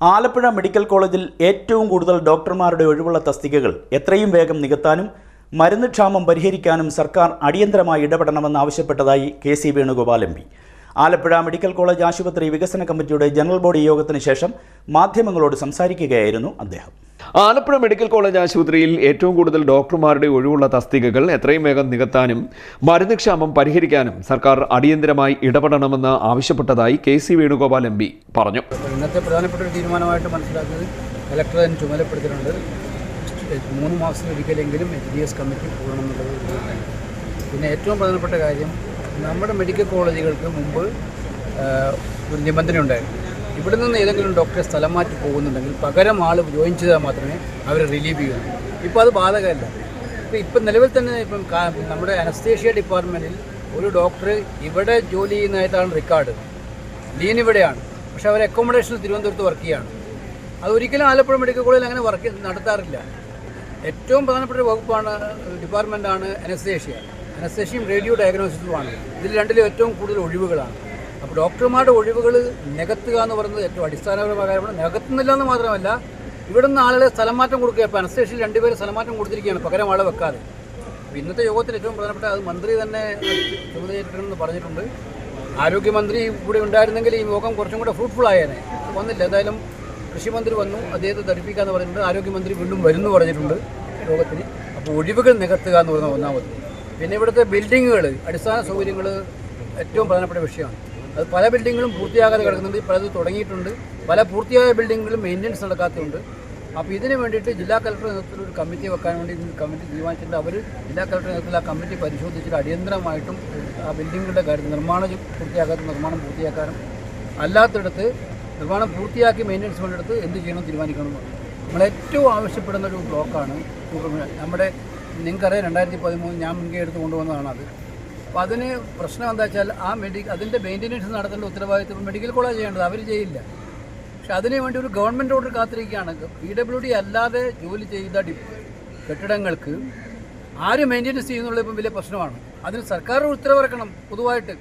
Alappuzha medical കോളേജിൽ ഏറ്റവും കൂടുതൽ ഡോക്ടർമാരുടെ ഒഴിവുള്ള തസ്തികകൾ എത്രയും വേഗം നികത്താനും മരുന്ന് ക്ഷാമം പരിഹരിക്കാനും സർക്കാർ അടിയന്തരമായി ഇടപെടണമെന്ന് ആവശ്യപ്പെട്ടതായി K C Venugopal M Alappuzha medical college ആശുപത്രി വികസന കമ്മിറ്റിയുടെ ജനറൽ ബോഡി യോഗത്തിന് ശേഷം മാധ്യമങ്ങളോട് സംസാരിക്കുകയായിരുന്നു അദ്ദേഹം. ആലപ്പുഴ മെഡിക്കൽ കോളേജ് ആശുപത്രിയിൽ ഏറ്റവും കൂടുതൽ ഡോക്ടർമാരുടെ ഒഴിവുള്ള തസ്തികകൾ എത്രയും വേഗം നികത്താനും മരുന്ന് ക്ഷാമം പരിഹരിക്കാനും സർക്കാർ അടിയന്തരമായി ഇടപെടണമെന്ന് ആവശ്യപ്പെട്ടതായി K C Venugopal M P പറഞ്ഞു. ഇന്നത്തെ പ്രധാനപ്പെട്ട ഒരു തീരുമാനമായിട്ട് മനസ്സിലാക്കുന്നത് കലക്ടർ അതിന് ചുമതലപ്പെടുത്തിയിട്ടുണ്ട്. മൂന്ന് മാസത്തിലൊരിക്കലെങ്കിലും എച്ച് ഡി എസ് കമ്മിറ്റി കൂടണം എന്നുള്ളത് പിന്നെ ഏറ്റവും പ്രധാനപ്പെട്ട കാര്യം നമ്മുടെ മെഡിക്കൽ കോളേജുകൾക്ക് മുമ്പ് ഒരു നിബന്ധന ഉണ്ടായിരുന്നു. ഇവിടെ നിന്ന് ഏതെങ്കിലും ഡോക്ടറെ സ്ഥലം മാറ്റി പോകുന്നുണ്ടെങ്കിൽ പകരം ആൾ ജോയിൻ ചെയ്താൽ മാത്രമേ അവരെ റിലീവ് ചെയ്യൂ ഇപ്പോൾ അത് ബാധകമല്ല. ഇപ്പോൾ ഇപ്പം നിലവിൽ തന്നെ ഇപ്പം നമ്മുടെ അനസ്തേഷ്യ ഡിപ്പാർട്ട്മെന്റിൽ ഒരു ഡോക്ടർ ഇവിടെ ജോലി ചെയ്യുന്നതായിട്ടാണ് റെക്കോർഡ് ലീൻ ഇവിടെയാണ്. പക്ഷേ അവർ അക്കോമഡേഷൻ തിരുവനന്തപുരത്ത് വർക്ക് ചെയ്യുകയാണ് അതൊരിക്കലും ആലപ്പുഴ മെഡിക്കൽ കോളേജിൽ അങ്ങനെ വർക്ക് നടത്താറില്ല. ഏറ്റവും പ്രധാനപ്പെട്ട വകുപ്പാണ് ഡിപ്പാർട്ട്മെന്റാണ് അനസ്തേഷ്യ. അനസ്തേഷ്യയും റേഡിയോ ഡയഗ്നോസിസുമാണ്. ഇതിൽ രണ്ടിലും ഏറ്റവും കൂടുതൽ ഒഴിവുകളാണ്. അപ്പോൾ ഡോക്ടർമാരുടെ ഒഴിവുകൾ നികത്തുക എന്ന് പറയുന്നത് ഏറ്റവും അടിസ്ഥാനപരമായ കാര്യമാണ് നികത്തുന്നില്ല എന്ന് മാത്രമല്ല ഇവിടെ നിന്ന് ആളുകളെ സ്ഥലം മാറ്റം കൊടുക്കുക. ഇപ്പോൾ അനസ്തേഷ്യയിൽ രണ്ടുപേര് സ്ഥലം മാറ്റം കൊടുത്തിരിക്കുകയാണ്. പകരം ആളെ വെക്കാതെ. ഇന്നത്തെ യോഗത്തിൽ ഏറ്റവും പ്രധാനപ്പെട്ട അത് മന്ത്രി തന്നെ ചുമതലയേറ്റിട്ടുണ്ടെന്ന് പറഞ്ഞിട്ടുണ്ട്. ആരോഗ്യമന്ത്രി ഇവിടെ ഉണ്ടായിരുന്നെങ്കിൽ ഈ യോഗം കുറച്ചും കൂടെ ഫ്രൂട്ട്ഫുൾ ആയേനെ. വന്നില്ല. എന്തായാലും കൃഷിമന്ത്രി വന്നു. അദ്ദേഹത്തെ ധരിപ്പിക്കാന്ന് പറഞ്ഞിട്ടുണ്ട്. ആരോഗ്യമന്ത്രി വീണ്ടും വരുന്നു പറഞ്ഞിട്ടുണ്ട് യോഗത്തിന്. അപ്പോൾ ഒഴിവുകൾ നികത്തുക എന്ന് പറയുന്ന ഒന്നാമത്. പിന്നെ ഇവിടുത്തെ ബിൽഡിങ്ങുകൾ അടിസ്ഥാന സൗകര്യങ്ങൾ ഏറ്റവും പ്രധാനപ്പെട്ട വിഷയമാണ്. അത് പല ബിൽഡിങ്ങുകളും പൂർത്തിയാകാതെ കിടക്കുന്നുണ്ട്. പലത് തുടങ്ങിയിട്ടുണ്ട്. പല പൂർത്തിയായ ബിൽഡിങ്ങുകളും മെയിന്റനൻസ് നടക്കാത്തതുണ്ട്. അപ്പോൾ ഇതിന് വേണ്ടിയിട്ട് ജില്ലാ കളക്ടർ നേതൃത്വത്തിൽ ഒരു കമ്മിറ്റി വെക്കാൻ വേണ്ടി കമ്മിറ്റി തീരുമാനിച്ചിട്ടുണ്ട്. അവർ ജില്ലാ കളക്ടർ നേതൃത്വത്തിൽ ആ കമ്മിറ്റി പരിശോധിച്ചിട്ട് അടിയന്തരമായിട്ടും ആ ബിൽഡിങ്ങുകളുടെ കാര്യത്തിൽ നിർമ്മാണം പൂർത്തിയാക്കാത്ത നിർമ്മാണം പൂർത്തിയാക്കാനും അല്ലാത്തടത്ത് നിർമ്മാണം പൂർത്തിയാക്കി മെയിന്റനൻസ് വേണ്ടിയെടുത്ത് എന്ത് ചെയ്യണം തീരുമാനിക്കണം നമ്മൾ ഏറ്റവും ആവശ്യപ്പെടുന്ന ഒരു ബ്ലോക്കാണ് നമ്മുടെ നിങ്ങൾക്കറിയാം രണ്ടായിരത്തി പതിമൂന്ന് ഞാൻ മുൻകൈ എടുത്ത് കൊണ്ടുവന്നതാണ് അത്. അപ്പോൾ അതിന് പ്രശ്നം എന്താ വെച്ചാൽ ആ മെഡി അതിന്റെ മെയിന്റനൻസ് നടത്തേണ്ട ഉത്തരവാദിത്വം മെഡിക്കൽ കോളേജ് ചെയ്യേണ്ടത് അവർ ചെയ്യില്ല. പക്ഷെ അതിനു വേണ്ടി ഒരു ഗവൺമെന്റ് ഓർഡർ കാത്തിരിക്കുകയാണ്. പി ഡബ്ല്യു ഡി അല്ലാതെ ജോലി ചെയ്ത കെട്ടിടങ്ങൾക്ക് ആര് മെയിന്റനൻസ് ചെയ്യുന്നുള്ള ഇപ്പം വലിയ പ്രശ്നമാണ്. അതിന് സർക്കാർ ഉത്തരവിറക്കണം പൊതുവായിട്ട്.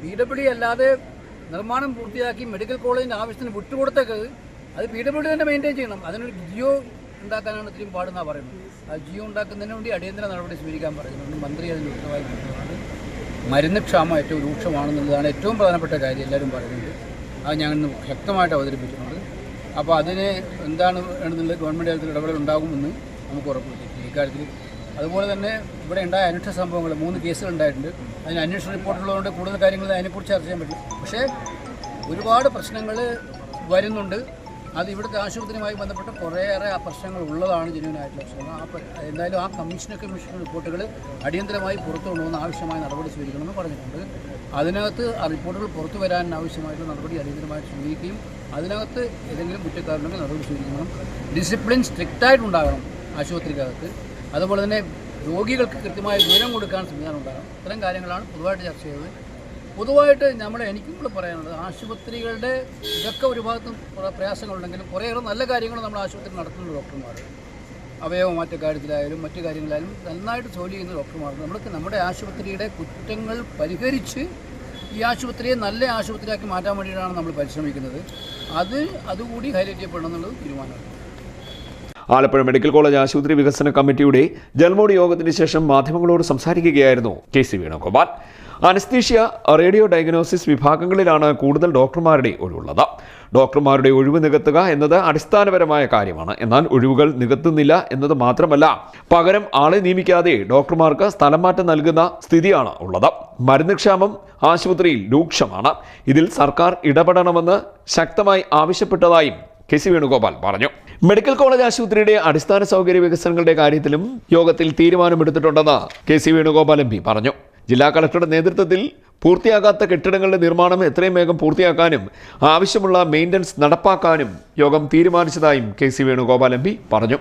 പി ഡബ്ല്യു ഡി അല്ലാതെ നിർമ്മാണം പൂർത്തിയാക്കി മെഡിക്കൽ കോളേജിന്റെ ആവശ്യത്തിന് വിട്ടുകൊടുത്തേക്ക് അത് പി ഡബ്ല്യു ഡി തന്നെ മെയിന്റെയിൻ ചെയ്യണം. അതിനൊരു ജിയോ ഉണ്ടാക്കാനാണ് ഇത്രയും പാടുന്നാണ് പറയുന്നത്. ജിയോ ഉണ്ടാക്കുന്നതിന് വേണ്ടി അടിയന്തര നടപടി സ്വീകരിക്കാൻ പറയുന്നുണ്ട് മന്ത്രി അതിന് വ്യക്തമായി മരുന്ന് ക്ഷാമം ഏറ്റവും രൂക്ഷമാണെന്നുള്ളതാണ് ഏറ്റവും പ്രധാനപ്പെട്ട കാര്യം എല്ലാവരും പറയുന്നത്. അത് ഞങ്ങൾ ഇന്ന് അവതരിപ്പിച്ചിട്ടുണ്ട്. അപ്പോൾ അതിന് എന്താണ് വേണമെന്നുള്ളത് ഗവൺമെന്റ് തലത്തിൽ ഇടപെടൽ ഉണ്ടാകുമെന്ന് നമുക്ക് ഉറപ്പുവരുത്തി. ഇക്കാര്യത്തിൽ അതുപോലെ തന്നെ ഇവിടെ ഉണ്ടായ അന്വേഷണ സംഭവങ്ങൾ മൂന്ന് കേസുകൾ ഉണ്ടായിട്ടുണ്ട്. അതിന് അന്വേഷണ റിപ്പോർട്ടുള്ളതുകൊണ്ട് കൂടുതൽ കാര്യങ്ങൾ അതിനെക്കുറിച്ച് ചർച്ച ചെയ്യാൻ പറ്റും പക്ഷേ ഒരുപാട് പ്രശ്നങ്ങൾ വരുന്നുണ്ട്. അത് ഇവിടുത്തെ ആശുപത്രിയുമായി ബന്ധപ്പെട്ട കുറേയേറെ പ്രശ്നങ്ങൾ ഉള്ളതാണ് ജനുവിനായിട്ടുള്ള പ്രശ്നങ്ങൾ. ആ എന്തായാലും ആ കമ്മീഷണർ കമ്മീഷൻ റിപ്പോർട്ടുകൾ അടിയന്തരമായി പുറത്തു കൊണ്ടുവന്ന് ആവശ്യമായ നടപടി സ്വീകരിക്കണമെന്ന് പറഞ്ഞിട്ടുണ്ട്. അതിനകത്ത് ആ റിപ്പോർട്ടുകൾ പുറത്തു വരാൻ ആവശ്യമായിട്ടുള്ള നടപടി അടിയന്തരമായി സ്വീകരിക്കുകയും അതിനകത്ത് ഏതെങ്കിലും കുറ്റക്കാരുണ്ടെങ്കിൽ നടപടി സ്വീകരിക്കണം. ഡിസിപ്ലിൻ സ്ട്രിക്റ്റായിട്ട് ഉണ്ടാകണം ആശുപത്രിക്കകത്ത്. അതുപോലെ തന്നെ രോഗികൾക്ക് കൃത്യമായ വിവരം കൊടുക്കാൻ സംവിധാനം ഉണ്ടാകണം. ഇത്തരം കാര്യങ്ങളാണ് പൊതുവായിട്ട് ചർച്ച ചെയ്തത്. പൊതുവായിട്ട് നമ്മൾ എനിക്കും കൂടെ പറയാനുള്ളത് ആശുപത്രികളുടെ ഇതൊക്കെ ഒരു ഭാഗത്തും പ്രയാസങ്ങളുണ്ടെങ്കിലും കുറേയേറെ നല്ല കാര്യങ്ങൾ നമ്മൾ ആശുപത്രി നടത്തുന്ന ഡോക്ടർമാർ അവയവ മാറ്റ കാര്യത്തിലായാലും മറ്റു കാര്യങ്ങളിലായാലും നന്നായിട്ട് ജോലി ചെയ്യുന്ന ഡോക്ടർമാർ നമ്മൾക്ക് നമ്മുടെ ആശുപത്രിയുടെ കുറ്റങ്ങൾ പരിഹരിച്ച് ഈ ആശുപത്രിയെ നല്ല ആശുപത്രിയാക്കി മാറ്റാൻ വേണ്ടിയിട്ടാണ് നമ്മൾ പരിശ്രമിക്കുന്നത്. അത് അതുകൂടി ഹൈലൈറ്റ് ചെയ്യപ്പെടണം എന്നുള്ളത് തീരുമാനമാണ്. ആലപ്പുഴ മെഡിക്കൽ കോളേജ് ആശുപത്രി വികസന കമ്മിറ്റിയുടെ ജൽമോഡ് യോഗത്തിന് ശേഷം മാധ്യമങ്ങളോട് സംസാരിക്കുകയായിരുന്നു K C Venugopal. Anaesthesia radio diagnosis വിഭാഗങ്ങളിലാണ് കൂടുതൽ ഡോക്ടർമാരുടെ ഒഴിവുള്ളത്. ഡോക്ടർമാരുടെ ഒഴിവ് നികത്തുക എന്നത് അടിസ്ഥാനപരമായ കാര്യമാണ്. എന്നാൽ ഒഴിവുകൾ നികത്തുന്നില്ല എന്നത് മാത്രമല്ല പകരം ആളെ നിയമിക്കാതെ ഡോക്ടർമാർക്ക് സ്ഥലം മാറ്റം നൽകുന്ന സ്ഥിതിയാണ് ഉള്ളത്. മരുന്ന് ക്ഷാമം ആശുപത്രിയിൽ രൂക്ഷമാണ്. ഇതിൽ സർക്കാർ ഇടപെടണമെന്ന് ശക്തമായി ആവശ്യപ്പെട്ടതായും കെ സി വേണുഗോപാൽ പറഞ്ഞു. മെഡിക്കൽ കോളേജ് ആശുപത്രിയുടെ അടിസ്ഥാന സൗകര്യ വികസനങ്ങളുടെ കാര്യത്തിലും യോഗത്തിൽ തീരുമാനമെടുത്തിട്ടുണ്ടെന്ന് K C Venugopal M P പറഞ്ഞു. ജില്ലാ കളക്ടറുടെ നേതൃത്വത്തിൽ പൂർത്തിയാകാത്ത കെട്ടിടങ്ങളുടെ നിർമ്മാണം എത്രയും വേഗം പൂർത്തിയാക്കാനും ആവശ്യമുള്ള മെയിന്റനൻസ് നടപ്പാക്കാനും യോഗം തീരുമാനിച്ചതായും കെ സി വേണുഗോപാൽ എം പറഞ്ഞു.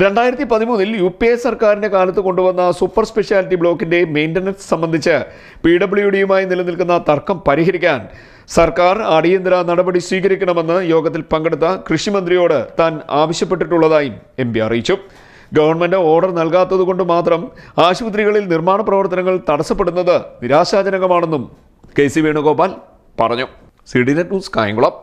രണ്ടായിരത്തി പതിമൂന്നിൽ യു പി എ സർക്കാരിന്റെ കാലത്ത് കൊണ്ടുവന്ന സൂപ്പർ സ്പെഷ്യാലിറ്റി ബ്ലോക്കിന്റെ മെയിന്റനൻസ് സംബന്ധിച്ച് പി ഡബ്ല്യു ഡിയുമായി നിലനിൽക്കുന്ന തർക്കം പരിഹരിക്കാൻ സർക്കാർ അടിയന്തര നടപടി സ്വീകരിക്കണമെന്ന് യോഗത്തിൽ പങ്കെടുത്ത കൃഷിമന്ത്രിയോട് താൻ ആവശ്യപ്പെട്ടിട്ടുള്ളതായും എം പി അറിയിച്ചു. ഗവൺമെന്റ് ഓർഡർ നൽകാത്തതുകൊണ്ട് മാത്രം ആശുപത്രികളിൽ നിർമ്മാണ പ്രവർത്തനങ്ങൾ തടസ്സപ്പെടുന്നത് നിരാശാജനകമാണെന്നും കെ സി വേണുഗോപാൽ പറഞ്ഞു. C D net news Kayamkulam.